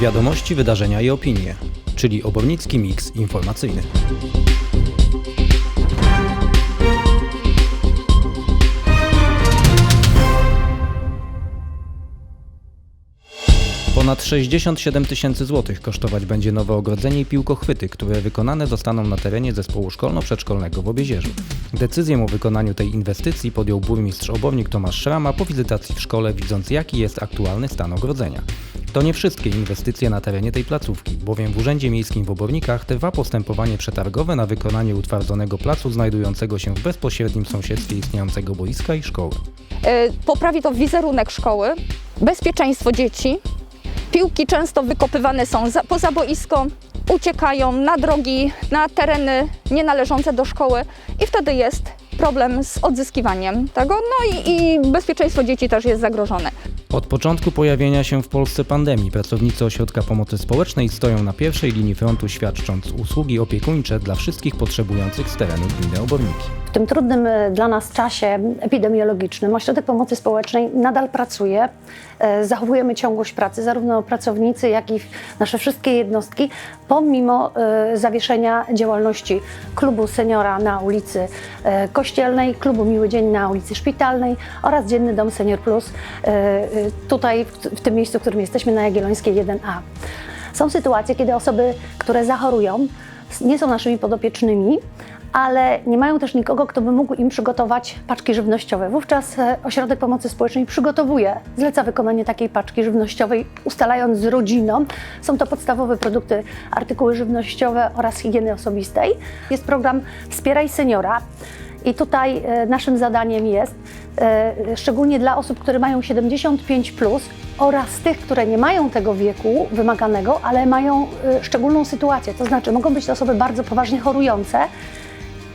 Wiadomości, wydarzenia i opinie, czyli obornicki miks informacyjny. Ponad 67 tysięcy złotych kosztować będzie nowe ogrodzenie i piłkochwyty, które wykonane zostaną na terenie zespołu szkolno-przedszkolnego w Obiezierzu. Decyzję o wykonaniu tej inwestycji podjął burmistrz Obornik Tomasz Szrama po wizytacji w szkole, widząc jaki jest aktualny stan ogrodzenia. To nie wszystkie inwestycje na terenie tej placówki, bowiem w Urzędzie Miejskim w Obornikach trwa postępowanie przetargowe na wykonanie utwardzonego placu znajdującego się w bezpośrednim sąsiedztwie istniejącego boiska i szkoły. E, Poprawi to wizerunek szkoły, bezpieczeństwo dzieci. Piłki często wykopywane są za, poza boisko, uciekają na drogi, na tereny nienależące do szkoły i wtedy jest problem z odzyskiwaniem tego, no i, i bezpieczeństwo dzieci też jest zagrożone. Od początku pojawienia się w Polsce pandemii pracownicy Ośrodka Pomocy Społecznej stoją na pierwszej linii frontu świadcząc usługi opiekuńcze dla wszystkich potrzebujących z terenu gminy Oborniki. W tym trudnym e, dla nas czasie epidemiologicznym Ośrodek Pomocy Społecznej nadal pracuje. E, Zachowujemy ciągłość pracy, zarówno pracownicy, jak i nasze wszystkie jednostki, pomimo e, zawieszenia działalności klubu seniora na ulicy Kościelnej, klubu Miły Dzień na ulicy Szpitalnej oraz Dzienny Dom Senior Plus tutaj, w tym miejscu, w którym jesteśmy na Jagiellońskiej 1A. Są sytuacje, kiedy osoby, które zachorują, nie są naszymi podopiecznymi, ale nie mają też nikogo, kto by mógł im przygotować paczki żywnościowe. Wówczas e, Ośrodek Pomocy Społecznej przygotowuje, zleca wykonanie takiej paczki żywnościowej, ustalając z rodziną. Są to podstawowe produkty, artykuły żywnościowe oraz higieny osobistej. Jest program Wspieraj Seniora. I tutaj e, naszym zadaniem jest, e, szczególnie dla osób, które mają 75 plus oraz tych, które nie mają tego wieku wymaganego, ale mają szczególną sytuację. To znaczy, mogą być to osoby bardzo poważnie chorujące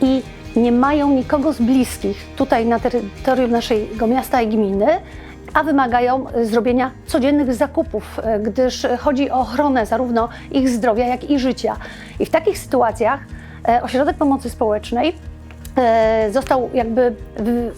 i nie mają nikogo z bliskich tutaj na terytorium naszego miasta i gminy, a wymagają e, zrobienia codziennych zakupów, e, gdyż chodzi o ochronę zarówno ich zdrowia, jak i życia. I w takich sytuacjach e, Ośrodek Pomocy Społecznej został jakby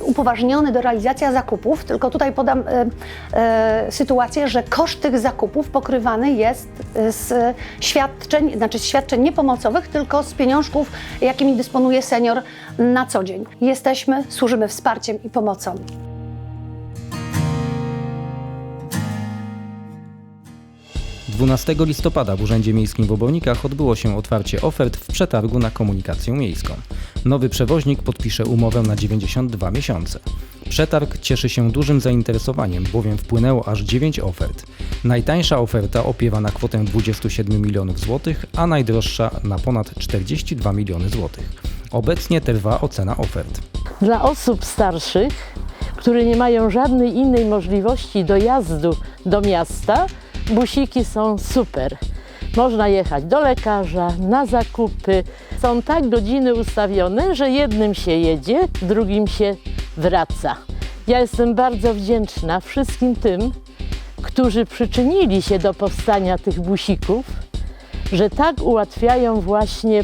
upoważniony do realizacji zakupów, tylko tutaj podam e, e, sytuację, że koszt tych zakupów pokrywany jest e, z świadczeń, znaczy z świadczeń niepomocowych, tylko z pieniążków, jakimi dysponuje senior na co dzień. Jesteśmy, służymy wsparciem i pomocą. 12 listopada w Urzędzie Miejskim w Obornikach odbyło się otwarcie ofert w przetargu na komunikację miejską. Nowy przewoźnik podpisze umowę na 92 miesiące. Przetarg cieszy się dużym zainteresowaniem, bowiem wpłynęło aż 9 ofert. Najtańsza oferta opiewa na kwotę 27 milionów złotych, a najdroższa na ponad 42 miliony złotych. Obecnie trwa ocena ofert. Dla osób starszych, które nie mają żadnej innej możliwości dojazdu do miasta, busiki są super. Można jechać do lekarza, na zakupy. Są tak godziny ustawione, że jednym się jedzie, drugim się wraca. Ja jestem bardzo wdzięczna wszystkim tym, którzy przyczynili się do powstania tych busików, że tak ułatwiają właśnie e,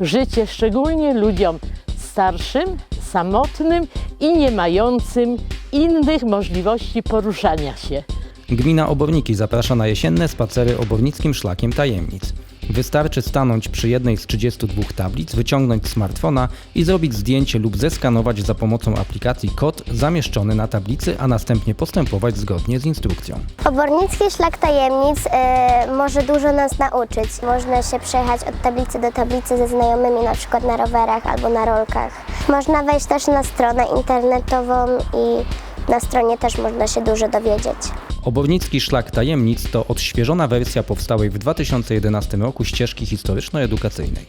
życie szczególnie ludziom starszym, samotnym i nie mającym innych możliwości poruszania się. Gmina Oborniki zaprasza na jesienne spacery obornickim szlakiem tajemnic. Wystarczy stanąć przy jednej z 32 tablic, wyciągnąć smartfona i zrobić zdjęcie lub zeskanować za pomocą aplikacji kod zamieszczony na tablicy, a następnie postępować zgodnie z instrukcją. Obornicki szlak tajemnic e, może dużo nas nauczyć. Można się przejechać od tablicy do tablicy ze znajomymi, na przykład na rowerach albo na rolkach. Można wejść też na stronę internetową i na stronie też można się dużo dowiedzieć. Obornicki Szlak Tajemnic to odświeżona wersja powstałej w 2011 roku ścieżki historyczno-edukacyjnej.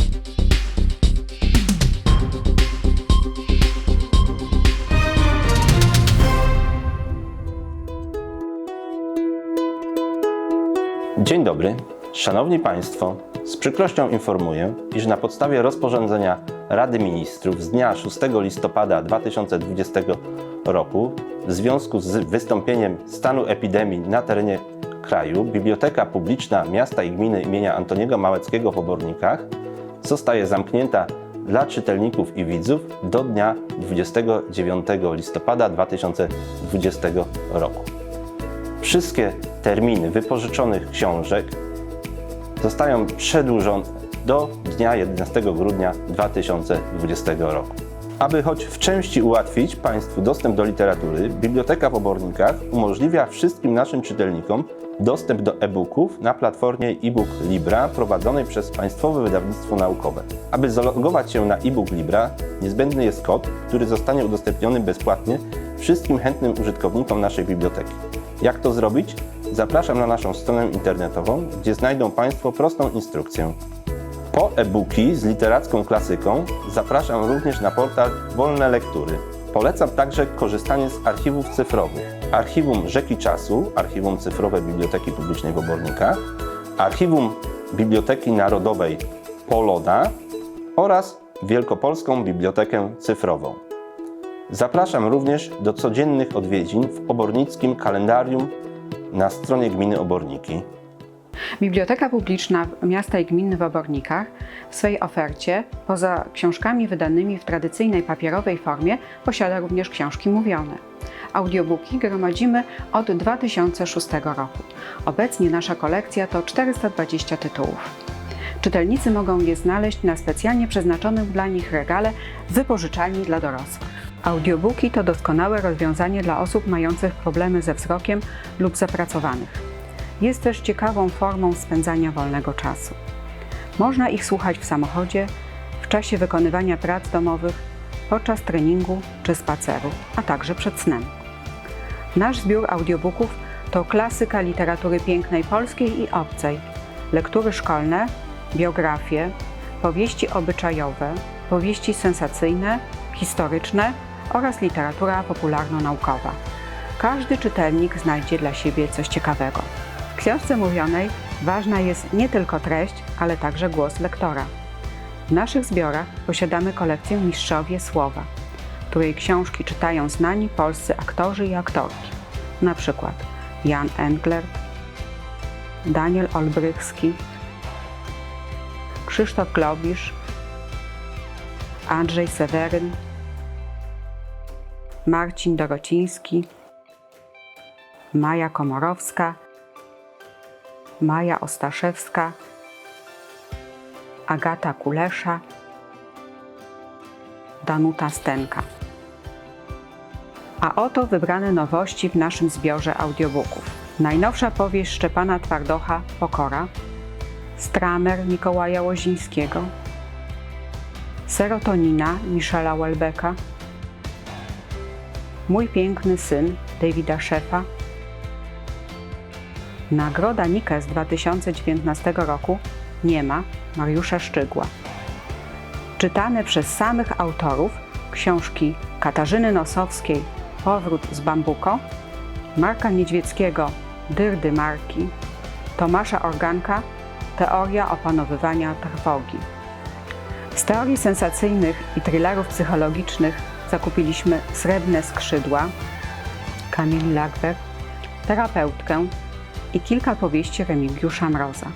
Dzień dobry, Szanowni Państwo. Z przykrością informuję, iż na podstawie rozporządzenia Rady Ministrów z dnia 6 listopada 2020 roku w związku z wystąpieniem stanu epidemii na terenie kraju Biblioteka Publiczna Miasta i Gminy imienia Antoniego Małeckiego w Obornikach zostaje zamknięta dla czytelników i widzów do dnia 29 listopada 2020 roku. wszystkie terminy wypożyczonych książek zostają przedłużone do dnia 11 grudnia 2020 roku. Aby choć w części ułatwić Państwu dostęp do literatury, Biblioteka w Obornikach umożliwia wszystkim naszym czytelnikom dostęp do e-booków na platformie e-book Libra prowadzonej przez Państwowe Wydawnictwo Naukowe. Aby zalogować się na e-book Libra, niezbędny jest kod, który zostanie udostępniony bezpłatnie wszystkim chętnym użytkownikom naszej biblioteki. Jak to zrobić? Zapraszam na naszą stronę internetową, gdzie znajdą Państwo prostą instrukcję. Po e-booki z literacką klasyką zapraszam również na portal Wolne Lektury. Polecam także korzystanie z archiwów cyfrowych. Archiwum Rzeki Czasu, archiwum cyfrowe Biblioteki Publicznej w Obornikach, archiwum Biblioteki Narodowej Poloda oraz Wielkopolską Bibliotekę Cyfrową. Zapraszam również do codziennych odwiedzin w obornickim kalendarium na stronie gminy Oborniki. Biblioteka Publiczna Miasta i Gminy w Obornikach w swojej ofercie, poza książkami wydanymi w tradycyjnej papierowej formie, posiada również książki mówione. Audiobooki gromadzimy od 2006 roku. Obecnie nasza kolekcja to 420 tytułów. Czytelnicy mogą je znaleźć na specjalnie przeznaczonym dla nich regale wypożyczalni dla dorosłych. Audiobooki to doskonałe rozwiązanie dla osób mających problemy ze wzrokiem lub zapracowanych. Jest też ciekawą formą spędzania wolnego czasu. Można ich słuchać w samochodzie, w czasie wykonywania prac domowych, podczas treningu czy spaceru, a także przed snem. Nasz zbiór audiobooków to klasyka literatury pięknej polskiej i obcej, lektury szkolne, biografie, powieści obyczajowe, powieści sensacyjne, historyczne oraz literatura popularno-naukowa. Każdy czytelnik znajdzie dla siebie coś ciekawego. Książce mówionej ważna jest nie tylko treść, ale także głos lektora. W naszych zbiorach posiadamy kolekcję Mistrzowie Słowa, której książki czytają znani polscy aktorzy i aktorki, na przykład Jan Englert, Daniel Olbrychski, Krzysztof Globisz, Andrzej Seweryn, Marcin Dorociński, Maja Komorowska, Maja Ostaszewska, Agata Kulesza, Danuta Stenka. A oto wybrane nowości w naszym zbiorze audiobooków. Najnowsza powieść Szczepana Twardocha Pokora, Stramer Mikołaja Łozińskiego, Serotonina Michela Welbecka, Mój piękny syn Davida Szefa, Nagroda Nike z 2019 roku Nie ma Mariusza Szczygła. Czytane przez samych autorów książki Katarzyny Nosowskiej Powrót z Bambuko, Marka Niedźwieckiego Dyrdy Marki, Tomasza Organka Teoria opanowywania trwogi. Z teorii sensacyjnych i thrillerów psychologicznych zakupiliśmy Srebrne skrzydła Kamili Lagbert, Terapeutkę i kilka powieści Remigiusza Mroza.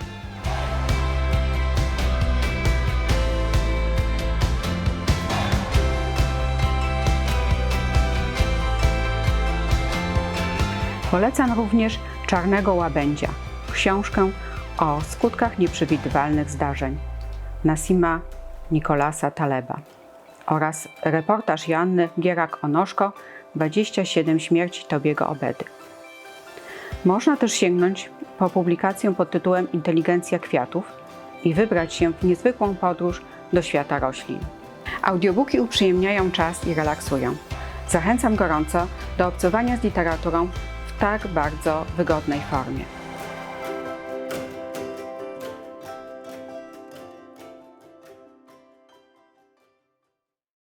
Polecam również Czarnego Łabędzia, książkę o skutkach nieprzewidywalnych zdarzeń Nasima Nikolasa Taleba oraz reportaż Joanny Gierak-Onoszko 27 śmierci Tobiego Obedy. Można też sięgnąć po publikację pod tytułem Inteligencja kwiatów i wybrać się w niezwykłą podróż do świata roślin. Audiobooki uprzyjemniają czas i relaksują. Zachęcam gorąco do obcowania z literaturą w tak bardzo wygodnej formie.